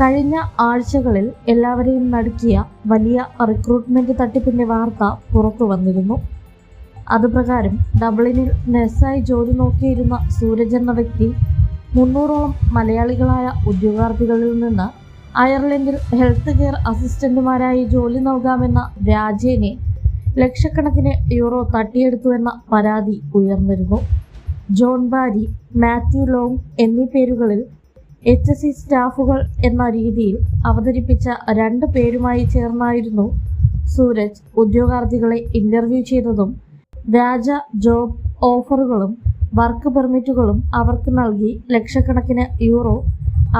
കഴിഞ്ഞ ആഴ്ചകളിൽ എല്ലാവരെയും നടുക്കിയ വലിയ റിക്രൂട്ട്മെന്റ് തട്ടിപ്പിന്റെ വാർത്ത പുറത്തു വന്നിരുന്നു. അതുപ്രകാരം ഡബ്ലിനിൽ നഴ്സായി ജോലി നോക്കിയിരുന്ന സൂരജ് എന്ന വ്യക്തി മുന്നൂറോളം മലയാളികളായ ഉദ്യോഗാർത്ഥികളിൽ നിന്ന് അയർലൻഡിൽ ഹെൽത്ത് കെയർ അസിസ്റ്റന്റുമാരായി ജോലി നൽകാമെന്ന രാജേനെ ലക്ഷക്കണക്കിന് യൂറോ തട്ടിയെടുത്തുവെന്ന പരാതി ഉയർന്നിരുന്നു. ജോൺ ബാരി മാത്യു ലോങ് എന്നീ പേരുകളിൽ എച്ച് എസ് സി സ്റ്റാഫുകൾ എന്ന രീതിയിൽ അവതരിപ്പിച്ച രണ്ട് പേരുമായി ചേർന്നായിരുന്നു സൂരജ് ഉദ്യോഗാർത്ഥികളെ ഇന്റർവ്യൂ ചെയ്തതും വ്യാജ ജോബ് ഓഫറുകളും വർക്ക് പെർമിറ്റുകളും അവർക്ക് നൽകി ലക്ഷക്കണക്കിന് യൂറോ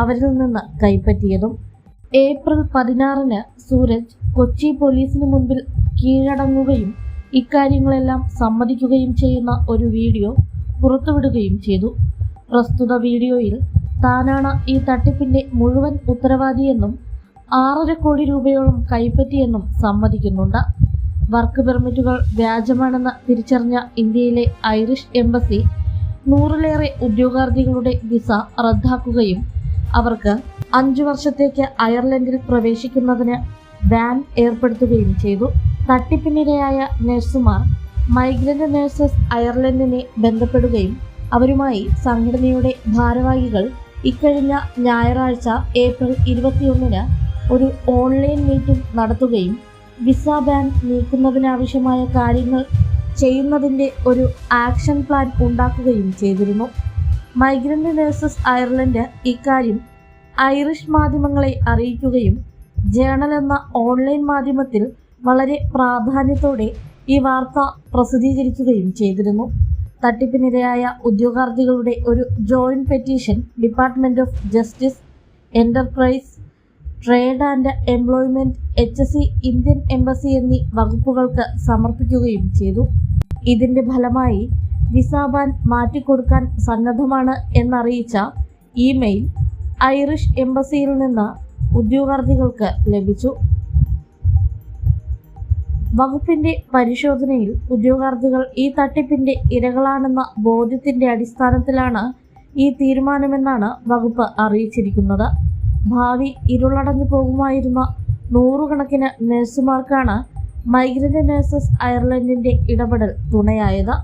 അവരിൽ നിന്ന് കൈപ്പറ്റിയതും. ഏപ്രിൽ പതിനാറിന് സൂരജ് കൊച്ചി പോലീസിന് മുൻപിൽ കീഴടങ്ങുകയും ഇക്കാര്യങ്ങളെല്ലാം സമ്മതിക്കുകയും ചെയ്യുന്ന ഒരു വീഡിയോ പുറത്തുവിടുകയും ചെയ്തു. പ്രസ്തുത വീഡിയോയിൽ താനാണ് ഈ തട്ടിപ്പിന്റെ മുഴുവൻ ഉത്തരവാദിയെന്നും ആറര കോടി രൂപയോളം കൈപ്പറ്റിയെന്നും സമ്മതിക്കുന്നുണ്ട്. വർക്ക് പെർമിറ്റുകൾ വ്യാജമാണെന്ന് തിരിച്ചറിഞ്ഞ ഇന്ത്യയിലെ ഐറിഷ് എംബസി നൂറിലേറെ ഉദ്യോഗാർത്ഥികളുടെ വിസ റദ്ദാക്കുകയും അവർക്ക് അഞ്ചു വർഷത്തേക്ക് അയർലൻഡിൽ പ്രവേശിക്കുന്നതിന് ബാൻ ഏർപ്പെടുത്തുകയും ചെയ്തു. തട്ടിപ്പിനിരയായ നഴ്സുമാർ മൈഗ്രന്റ് നഴ്സസ് അയർലൻഡിനെ ബന്ധപ്പെടുകയും അവരുമായി സംഘടനയുടെ ഭാരവാഹികൾ ഇക്കഴിഞ്ഞ ഞായറാഴ്ച ഏപ്രിൽ ഇരുപത്തിയൊന്നിന് ഒരു ഓൺലൈൻ മീറ്റിംഗ് നടത്തുകയും വിസ ബാൻ നീക്കുന്നതിനാവശ്യമായ കാര്യങ്ങൾ ചെയ്യുന്നതിന്റെ ഒരു ആക്ഷൻ പ്ലാൻ ഉണ്ടാക്കുകയും ചെയ്തിരുന്നു. മൈഗ്രന്റ് നഴ്സസ് അയർലൻഡ് ഇക്കാര്യം ഐറിഷ് മാധ്യമങ്ങളെ അറിയിക്കുകയും ജേണൽ എന്ന ഓൺലൈൻ മാധ്യമത്തിൽ വളരെ പ്രാധാന്യത്തോടെ ഈ വാർത്ത പ്രസിദ്ധീകരിക്കുകയും ചെയ്തിരുന്നു. തട്ടിപ്പിനിരയായ ഉദ്യോഗാർത്ഥികളുടെ ഒരു joint petition department of justice enterprise trade and employment H S C Indian embassy എന്നീ വകുപ്പുകൾക്ക് സമർപ്പിക്കുകയും ചെയ്തു. ഇതിന്റെ ഫലമായി വിസ ബാൻ മാറ്റിക്കൊടുക്കാൻ സന്നദ്ധമാണ് എന്നറിയിച്ച ഇമെയിൽ ഐറിഷ് എംബസിയിൽ നിന്ന് ഉദ്യോഗാർത്ഥികൾക്ക് ലഭിച്ചു. വകുപ്പിന്റെ പരിശോധനയിൽ ഉദ്യോഗാർത്ഥികൾ ഈ തട്ടിപ്പിന്റെ ഇരകളാണെന്ന ബോധ്യത്തിന്റെ അടിസ്ഥാനത്തിലാണ് ഈ തീരുമാനമെന്നാണ് വകുപ്പ് അറിയിച്ചിരിക്കുന്നത്. ഭാവി ഇരുളടഞ്ഞു പോകുമായിരുന്ന നൂറുകണക്കിന് നഴ്സുമാർക്കാണ് മൈഗ്രന്റ് നഴ്സസ് അയർലൻഡിന്റെ ഇടപെടൽ തുണയായത്.